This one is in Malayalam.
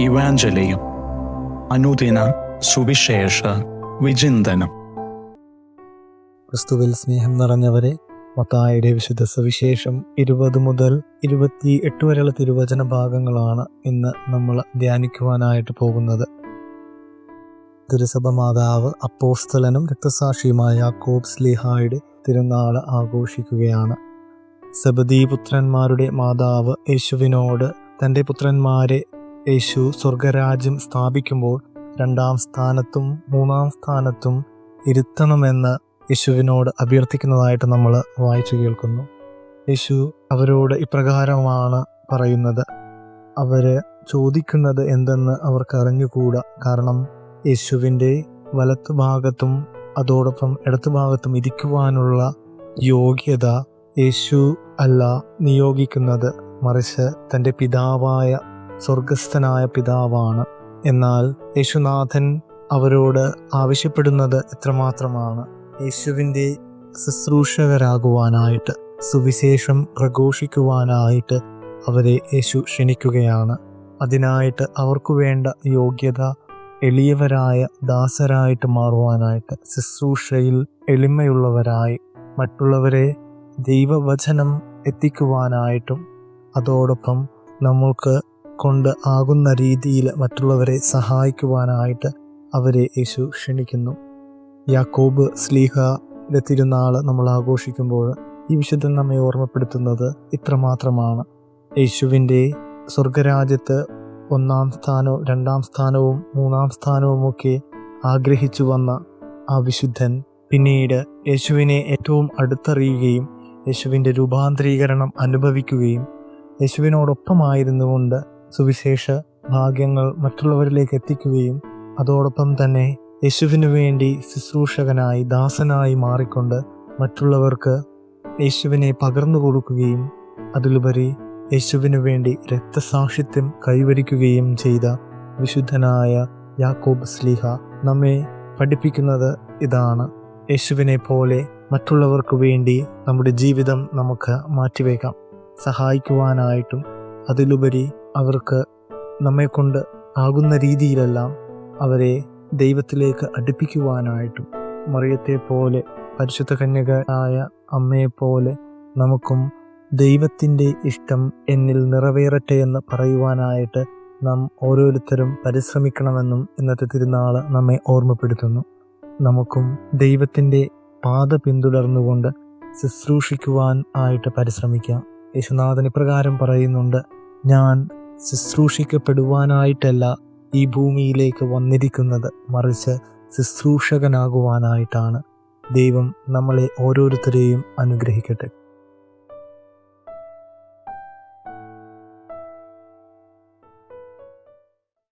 ഇവാഞ്ചലിയും അനുദിന സുവിശേഷ വിചിന്തനം. ക്രിസ്തുവിൽ സ്നേഹം നിറഞ്ഞവരെ മത്തായുടെ വിശുദ്ധ സുവിശേഷം ഇരുപത് മുതൽ ഇരുപത്തി എട്ട് വരെയുള്ള തിരുവചന ഭാഗങ്ങളാണ് ഇന്ന് നമ്മൾ ധ്യാനിക്കുവാനായിട്ട് പോകുന്നത്. തിരുസഭ മാതാവ് അപ്പോസ്തലനും രക്തസാക്ഷിയുമായ യാക്കോബ് സ്ലിഹായുടെ തിരുനാൾ ആഘോഷിക്കുകയാണ്. സബദീപുത്രന്മാരുടെ മാതാവ് യേശുവിനോട് തന്റെ പുത്രന്മാരെ യേശു സ്വർഗരാജ്യം സ്ഥാപിക്കുമ്പോൾ രണ്ടാം സ്ഥാനത്തും മൂന്നാം സ്ഥാനത്തും ഇരുത്തണമെന്ന് യേശുവിനോട് അഭ്യർത്ഥിക്കുന്നതായിട്ട് നമ്മൾ വായിച്ചു കേൾക്കുന്നു. യേശു അവരോട് ഇപ്രകാരമാണ് പറയുന്നത്. അവർ ചോദിക്കുന്നത് എന്തെന്ന് അവർക്ക് അറിഞ്ഞുകൂടാ. കാരണം യേശുവിന്റെ വലത്തു ഭാഗത്തും അതോടൊപ്പം ഇടത്തു ഭാഗത്തും ഇരിക്കുവാനുള്ള യോഗ്യത യേശു അല്ല നിയോഗിക്കുന്നത്. മറിച്ച് തന്റെ പിതാവായ സ്വർഗസ്ഥനായ പിതാവാണ്. എന്നാൽ യേശുനാഥൻ അവരോട് ആവശ്യപ്പെടുന്നത് എത്രമാത്രമാണ്? യേശുവിന്റെ ശുശ്രൂഷകരാകുവാനായിട്ട് സുവിശേഷം പ്രഘോഷിക്കുവാനായിട്ട് അവരെ യേശു ക്ഷണിക്കുകയാണ്. അതിനായിട്ട് അവർക്കു വേണ്ട യോഗ്യത എളിയവരായ ദാസരായിട്ട് മാറുവാനായിട്ട് ശുശ്രൂഷയിൽ എളിമയുള്ളവരായി മറ്റുള്ളവരെ ദൈവവചനം എത്തിക്കുവാനായിട്ടും അതോടൊപ്പം നമ്മൾക്ക് കൊണ്ട് ആകുന്ന രീതിയിൽ മറ്റുള്ളവരെ സഹായിക്കുവാനായിട്ട് അവരെ യേശു ക്ഷണിക്കുന്നു. യാക്കോബ് സ്ലീഹയുടെ തിരുനാൾ നമ്മൾ ആഘോഷിക്കുമ്പോൾ ഈ വിശുദ്ധൻ നമ്മെ ഓർമ്മപ്പെടുത്തുന്നത് ഇത്രമാത്രമാണ്. യേശുവിന്റെ സ്വർഗരാജ്യത്ത് ഒന്നാം സ്ഥാനവും രണ്ടാം സ്ഥാനവും മൂന്നാം സ്ഥാനവുമൊക്കെ ആഗ്രഹിച്ചു വന്ന ആ വിശുദ്ധൻ പിന്നീട് യേശുവിനെ ഏറ്റവും അടുത്തറിയുകയും യേശുവിന്റെ രൂപാന്തരീകരണം അനുഭവിക്കുകയും യേശുവിനോടൊപ്പമായിരുന്നുകൊണ്ട് സുവിശേഷ ഭാഗ്യങ്ങൾ മറ്റുള്ളവരിലേക്ക് എത്തിക്കുകയും അതോടൊപ്പം തന്നെ യേശുവിനു വേണ്ടി ശുശ്രൂഷകനായി ദാസനായി മാറിക്കൊണ്ട് മറ്റുള്ളവർക്ക് യേശുവിനെ പകർന്നു കൊടുക്കുകയും അതിലുപരി യേശുവിനു വേണ്ടി രക്തസാക്ഷിത്വം കൈവരിക്കുകയും ചെയ്ത വിശുദ്ധനായ യാക്കോബ് സ്ലീഹ നമ്മെ പഠിപ്പിക്കുന്നത് ഇതാണ്. യേശുവിനെ പോലെ മറ്റുള്ളവർക്ക് വേണ്ടി നമ്മുടെ ജീവിതം നമുക്ക് മാറ്റിവെക്കാം. സഹായിക്കുവാനായിട്ടും അതിലുപരി അവർക്ക് നമ്മെക്കൊണ്ട് ആകുന്ന രീതിയിലെല്ലാം അവരെ ദൈവത്തിലേക്ക് അടുപ്പിക്കുവാനായിട്ടും മറിയത്തെ പോലെ പരിശുദ്ധ കന്യകയായ അമ്മയെപ്പോലെ നമുക്കും ദൈവത്തിന്റെ ഇഷ്ടം എന്നിൽ നിറവേറട്ടെ എന്ന് പറയുവാനായിട്ട് നാം ഓരോരുത്തരും പരിശ്രമിക്കണമെന്നും ഇന്നത്തെ തിരുനാൾ നമ്മെ ഓർമ്മപ്പെടുത്തുന്നു. നമുക്കും ദൈവത്തിന്റെ പാത പിന്തുടർന്നുകൊണ്ട് ശുശ്രൂഷിക്കുവാൻ ആയിട്ട് പരിശ്രമിക്കാം. യേശുനാഥൻ ഇപ്രകാരം പറയുന്നുണ്ട് ഞാൻ ശുശ്രൂഷിക്കപ്പെടുവാനായിട്ടല്ല ഈ ഭൂമിയിലേക്ക് വന്നിരിക്കുന്നത്. മറിച്ച് ശുശ്രൂഷകനാകുവാനായിട്ടാണ്. ദൈവം നമ്മളെ ഓരോരുത്തരെയും അനുഗ്രഹിക്കട്ടെ.